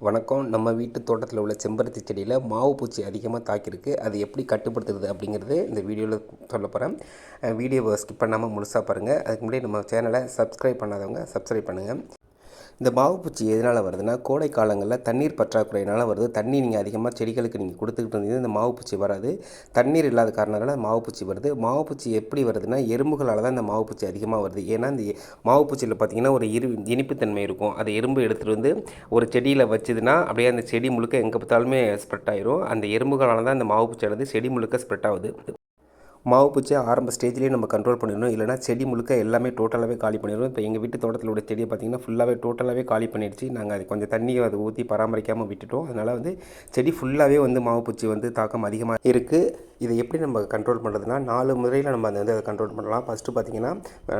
வணக்கம். நம்ம வீட்டு தோட்டத்தில் உள்ள செம்பருத்தி செடியில் மாவு பூச்சி அதிகமாக தாக்கியிருக்கு. அது எப்படி கட்டுப்படுத்துறது அப்படிங்கிறது இந்த வீடியோவில் சொல்ல போகிறேன் வீடியோவை ஸ்கிப் பண்ணாமல் முழுசாக பாருங்கள் அதுக்கு முன்னாடி நம்ம சேனலை சப்ஸ்கிரைப் பண்ணாதவங்க சப்ஸ்கிரைப் பண்ணுங்கள் இந்த மாவு பூச்சி எதனால் வருதுன்னா கோடை காலங்களில் தண்ணீர் பற்றாக்குறையினால் வருது. தண்ணி நீங்கள் அதிகமாக செடிகளுக்கு நீங்கள் கொடுத்துக்கிட்டு இருந்தீங்கன்னா இந்த மாவு பூச்சி வராது. தண்ணீர் இல்லாத காரணனால மாவு பூச்சி வருது. மாவு பூச்சி எப்படி வருதுன்னா எறும்புகளால் தான் இந்த மாவு பூச்சி அதிகமாக வருது. ஏன்னா இந்த மாவு பூச்சியில் பார்த்திங்கன்னா ஒரு இரு இனிப்புத்தன்மை இருக்கும். அதை எறும்பு எடுத்துகிட்டு வந்து ஒரு செடியில் வச்சுதுன்னா அப்படியே அந்த செடி முழுக்க எங்கே பார்த்தாலுமே ஸ்ப்ரெட் ஆயிரும். அந்த எறும்புகளால் தான் இந்த மாவு பூச்சியானது செடி முழுக்க ஸ்ப்ரெட் ஆகுது. மாவு பூச்சியை ஆரம்ப ஸ்டேஜ்லேயே நம்ம கண்ட்ரோல் பண்ணிடணும். இல்லைனா செடி முழுக்க எல்லாமே டோட்டலாகவே காலி பண்ணிடுவோம் இப்போ எங்கள் வீட்டு தோட்டத்தில் உள்ள செடியை பார்த்திங்கன்னா ஃபுல்லாகவே டோட்டலாகவே காலி பண்ணிடுச்சு. நாங்கள் அது கொஞ்சம் தண்ணியை அதை ஊற்றி பராமரிக்காமல் விட்டுட்டோம். அதனால் வந்து செடி ஃபுல்லாகவே வந்து மாவு பூச்சி வந்து தாக்கம் அதிகமாக இருக்குது இதை எப்படி நம்ம கண்ட்ரோல் பண்ணுறதுனா நாலு முறையில் நம்ம அதை வந்து அதை கண்ட்ரோல் பண்ணலாம். ஃபஸ்ட்டு பார்த்திங்கன்னா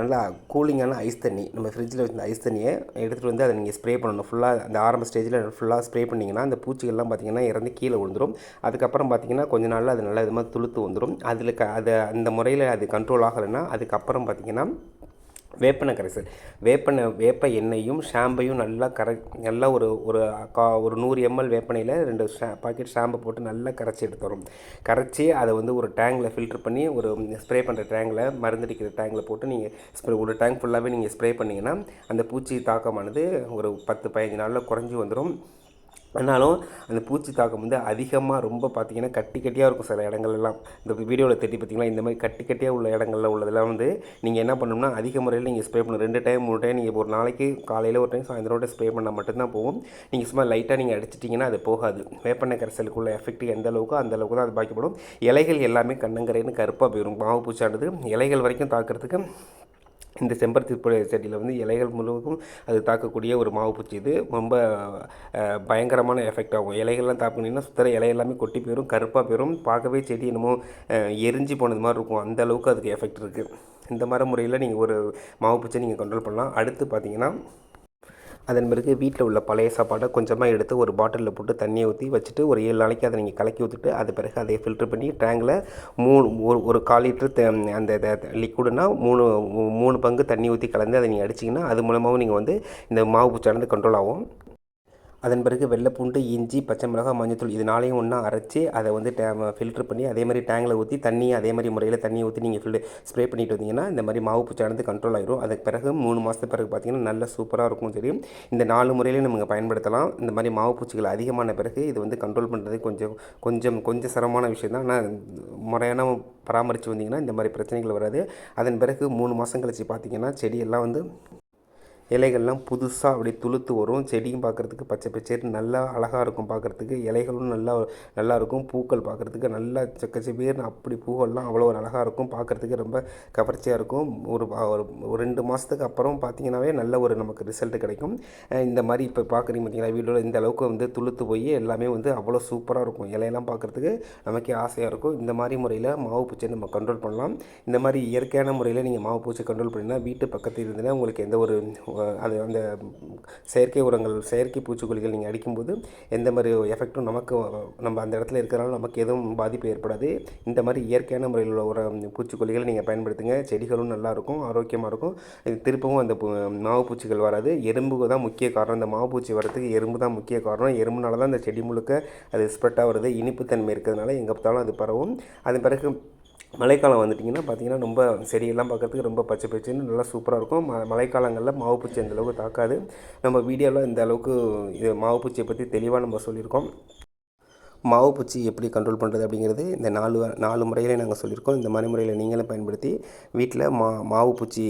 நல்லா கூலிங்கான ஐஸ் தண்ணி. நம்ம ஃப்ரிட்ஜில் வச்சு ஐஸ் தண்ணியை எடுத்துகிட்டு வந்து அதை நீங்கள் ஸ்ப்ரே பண்ணணும். ஃபுல்லாக அந்த ஆரம்ப ஸ்டேஜில் ஃபுல்லாக ஸ்ப்ரே பண்ணிங்கன்னா அந்த பூச்சிகள்லாம் பார்த்திங்கன்னா இறந்து கீழே விழுந்துடும் அதுக்கப்புறம் பார்த்திங்கன்னா கொஞ்ச நாளில் அது நல்லா விதமாக துளுத்து வந்துடும் அதில் க அதை அந்த முறையில் அது கண்ட்ரோல் ஆகலைன்னா அதுக்கப்புறம் பார்த்திங்கன்னா வேப்பெண்ணெய் கரைசல் வேப்பெண்ணெய் வேப்ப எண்ணெயும் ஷாம்பையும் நல்லா கரை நல்லா ஒரு ஒரு கா ஒரு நூறு எம்எல் வேப்பெண்ணெயில் ரெண்டு ஷா பாக்கெட் ஷாம்பை போட்டு நல்லா கரைச்சி எடுத்து வரும் கரைச்சி அதை வந்து ஒரு டேங்கில் ஃபில்டர் பண்ணி ஒரு ஸ்ப்ரே பண்ணுற டேங்கில் மருந்தடிக்கிற டேங்கில் போட்டு நீங்கள் ஸ்ப்ரே ஒரு டேங்க் ஃபுல்லாகவே நீங்கள் ஸ்ப்ரே பண்ணிங்கன்னா அந்த பூச்சி தாக்கமானது ஒரு பத்து பதினஞ்சு நாளில் குறைஞ்சி வந்துடும் ஆனாலும் அந்த பூச்சி தாக்கம் வந்து அதிகமாக ரொம்ப பார்த்திங்கன்னா கட்டி கட்டியாக இருக்கும் சில இடங்கள்லாம் இந்த வீடியோவில் தேடி பார்த்திங்கன்னா இந்த மாதிரி கட்டி கட்டியாக உள்ள இடங்களில் உள்ளதெல்லாம் வந்து நீங்கள் என்ன பண்ணணும்னா அதிக முறையில் நீங்கள் ஸ்ப்ரே பண்ணணும். ரெண்டு டைம் மூணு டைம் நீங்கள் ஒரு நாளைக்கு காலையில் ஒரு டைம் சாயந்தரோட ஸ்ப்ரே பண்ணால் மட்டும்தான் போகும். நீங்கள் சும்மா லைட்டாக நீங்கள் அடிச்சிட்டிங்கன்னா அது போகாது. வேப்பெண்ணெய் கரைசலுக்குள்ள எஃபெக்ட் எந்த அளவுக்கோ அந்த அளவுக்கு தான் அது பாக்கிப்படும் இலைகள் எல்லாமே கண்ணங்கரைன்னு கருப்பாக போயிடும் மாவு பூச்சானது இலைகள் வரைக்கும் தாக்கிறதுக்கு இந்த செம்பருத்தி செடியில் வந்து இலைகள் முழுவதும் அது தாக்கக்கூடிய ஒரு மாவு பூச்சி. இது ரொம்ப பயங்கரமான எஃபெக்ட் ஆகும். இலைகள்லாம் தாக்குனீங்கன்னா சுத்தர இலை எல்லாமே கொட்டி போயிடும் கருப்பாக போயிடும் பார்க்கவே செடி என்னமோ எரிஞ்சு போனது மாதிரி இருக்கும். அந்த அளவுக்கு அதுக்கு எஃபெக்ட் இருக்குது இந்த மாதிரி முறையில் நீங்கள் ஒரு மாவு பூச்சியை நீங்கள் கண்ட்ரோல் பண்ணலாம். அடுத்து பார்த்தீங்கன்னா அதன் பிறகு வீட்டில் உள்ள பழைய சாப்பாடை கொஞ்சமாக எடுத்து ஒரு பாட்டிலில் போட்டு தண்ணியை ஊற்றி வச்சுட்டு ஒரு ஏழு நாளைக்கு அதை நீங்கள் கலக்கி ஊற்றிட்டு அது பிறகு அதை ஃபில்ட்ரு பண்ணி டேங்கில் மூணு ஒரு ஒரு கால் லிட்டர் அந்த லிக்விடுனா மூணு மூணு பங்கு தண்ணி ஊற்றி கலந்து அதை நீங்கள் அடிச்சிங்கன்னா அது மூலமாகவும் நீங்கள் வந்து இந்த மாவு பூச்சானது கண்ட்ரோல் ஆகும். அதன் பிறகு வெள்ளைப்பூண்டு இஞ்சி பச்சை மிளகாய் மஞ்சத்தூள் இது நாளையும் ஒன்றா அரைச்சி அதை வந்து டே ஃபில்ட்ரு பண்ணி அதே மாதிரி டேங்கில் ஊற்றி தண்ணியை அதே மாதிரி முறையில் தண்ணி ஊற்றி நீங்கள் ஃபில் ஸ்ப்ரே பண்ணிட்டு வந்தீங்கன்னா இந்த மாதிரி மாவு பூச்சானது கண்ட்ரோல் ஆகிரும் அதுக்கு பிறகு மூணு மாதத்துக்கு பிறகு பார்த்திங்கன்னா நல்ல சூப்பராக இருக்கும் சரி. இந்த நாலு முறையிலையும் நம்ம பயன்படுத்தலாம். இந்த மாதிரி மாவு பூச்சிகள் அதிகமான பிறகு இது வந்து கண்ட்ரோல் பண்ணுறது கொஞ்சம் கொஞ்சம் கொஞ்சம் சிரமமான விஷயம் தான். ஆனால் முறையான பராமரித்து வந்தீங்கன்னா இந்த மாதிரி பிரச்சனைகள் வராது. அதன் பிறகு மூணு மாதம் கழிச்சு பார்த்திங்கன்னா செடியெல்லாம் வந்து இலைகள்லாம் புதுசாக அப்படி துளுத்து வரும். செடியும் பார்க்குறதுக்கு பச்சை பச்சைன்னு நல்லா அழகாக இருக்கும் பார்க்குறதுக்கு இலைகளும் நல்லா நல்லா இருக்கும். பூக்கள் பார்க்குறதுக்கு நல்லா செக்கச்செவேர்னு அப்படி பூக்கள்லாம் அவ்வளோ ஒரு அழகாக இருக்கும். பார்க்குறதுக்கு ரொம்ப கவர்ச்சியாக இருக்கும். ஒரு ஒரு ரெண்டு மாதத்துக்கு அப்புறம் பார்த்தீங்கன்னாவே நல்ல ஒரு நமக்கு ரிசல்ட் கிடைக்கும். இந்த மாதிரி இப்போ பார்க்குறீங்க பார்த்தீங்களா வீடியோவில் இந்த அளவுக்கு வந்து துளுத்து போய் எல்லாமே வந்து அவ்வளோ சூப்பராக இருக்கும். இலையெல்லாம் பார்க்குறதுக்கு நமக்கே ஆசையாக இருக்கும். இந்த மாதிரி முறையில் மாவு பூச்சியை நம்ம கண்ட்ரோல் பண்ணலாம். இந்த மாதிரி இயற்கையான முறையில் நீங்கள் மாவு பூச்சி கண்ட்ரோல் பண்ணிங்கன்னா வீட்டு பக்கத்தில் இருந்ததுன்னா உங்களுக்கு எந்த ஒரு அது அந்த செயற்கை உரங்கள் செயற்கை பூச்சிக்கொல்லிகள் நீங்கள் அடிக்கும்போது எந்த மாதிரி எஃபெக்ட்டும் நமக்கு நம்ம அந்த இடத்துல இருக்கிறனால நமக்கு எதுவும் பாதிப்பு ஏற்படாது. இந்த மாதிரி இயற்கையான முறையில் உள்ள ஒரு பூச்சிக்கொல்லிகளை நீங்கள் பயன்படுத்துங்க. செடிகளும் நல்லாயிருக்கும் ஆரோக்கியமாக இருக்கும். திருப்பவும் அந்த மாவு பூச்சிகள் வராது. எறும்பு தான் முக்கிய காரணம். இந்த மாவு பூச்சி வரதுக்கு எறும்பு தான் முக்கிய காரணம். எறும்புனால தான் அந்த செடி முழுக்க அது ஸ்ப்ரெட்டாக வருது. இனிப்புத்தன்மை இருக்கிறதுனால எங்கே பார்த்தாலும் அது பரவும். அதன் பிறகு மழைக்காலம் வந்துட்டிங்கன்னா பார்த்திங்கன்னா ரொம்ப செடியெல்லாம் பார்க்குறதுக்கு ரொம்ப பச்சை பச்சைன்னு நல்லா சூப்பராக இருக்கும். ம மழைக்காலங்களில் மாவு பூச்சி அந்தளவுக்கு தாக்காது. நம்ம வீடியோவில் இந்த அளவுக்கு இது மாவு பூச்சியை பற்றி தெளிவாக நம்ம சொல்லியிருக்கோம். மாவு பூச்சி எப்படி கண்ட்ரோல் பண்ணுறது அப்படிங்கிறது இந்த நாலு நாலு முறையில் நாங்கள் சொல்லியிருக்கோம். இந்த மாதிரி முறையில் நீங்களும் பயன்படுத்தி வீட்டில் மா மாவு பூச்சி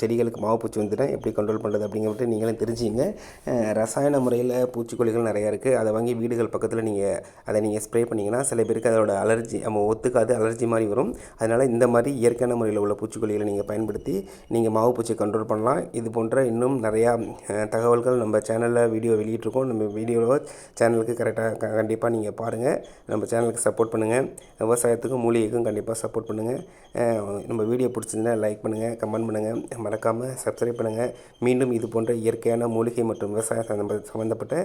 செடிகளுக்கு மாவு பூச்சி வந்துட்டா எப்படி கண்ட்ரோல் பண்ணுறது அப்படிங்கிறது நீங்களும் தெரிஞ்சுங்க. ரசாயன முறையில் பூச்சிக்கொல்லிகள் நிறையா இருக்குது அதை வாங்கி வீடுகள் பக்கத்தில் நீங்கள் அதை நீங்கள் ஸ்ப்ரே பண்ணிங்கன்னா சில பேருக்கு அதோட அலர்ஜி நம்ம ஒத்துக்காது அலர்ஜி மாதிரி வரும். அதனால் இந்த மாதிரி இயற்கையான முறையில் உள்ள பூச்சிக்கொல்லிகளை நீங்கள் பயன்படுத்தி நீங்கள் மாவு பூச்சியை கண்ட்ரோல் பண்ணலாம். இது போன்ற இன்னும் நிறையா தகவல்கள் நம்ம சேனலில் வீடியோ வெளியிட்ருக்கோம் நம்ம வீடியோவில் சேனலுக்கு கரெக்டாக கண்டிப்பாக நீங்கள் பாருங்கள் நம்ம சேனலுக்கு சப்போர்ட் பண்ணுங்கள் விவசாயத்துக்கும் மூலிகைக்கும் கண்டிப்பாக சப்போர்ட் பண்ணுங்கள் நம்ம வீடியோ பிடிச்சிருந்தா லைக் பண்ணுங்கள் கமெண்ட் பண்ணுங்கள் மறக்காமல் சப்ஸ்கிரைப் பண்ணுங்கள் மீண்டும் இது போன்ற இயற்கையான மூலிகை மற்றும் விவசாயம் சம்மந்தப்பட்ட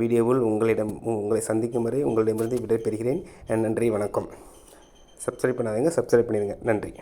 வீடியோவில் உங்களிடம் உங்களை சந்திக்கும் வரை உங்களிடமிருந்து விடைபெறுகிறேன். நன்றி வணக்கம். சப்ஸ்கிரைப் பண்ணாதீங்க சப்ஸ்கிரைப் பண்ணிடுங்க. நன்றி.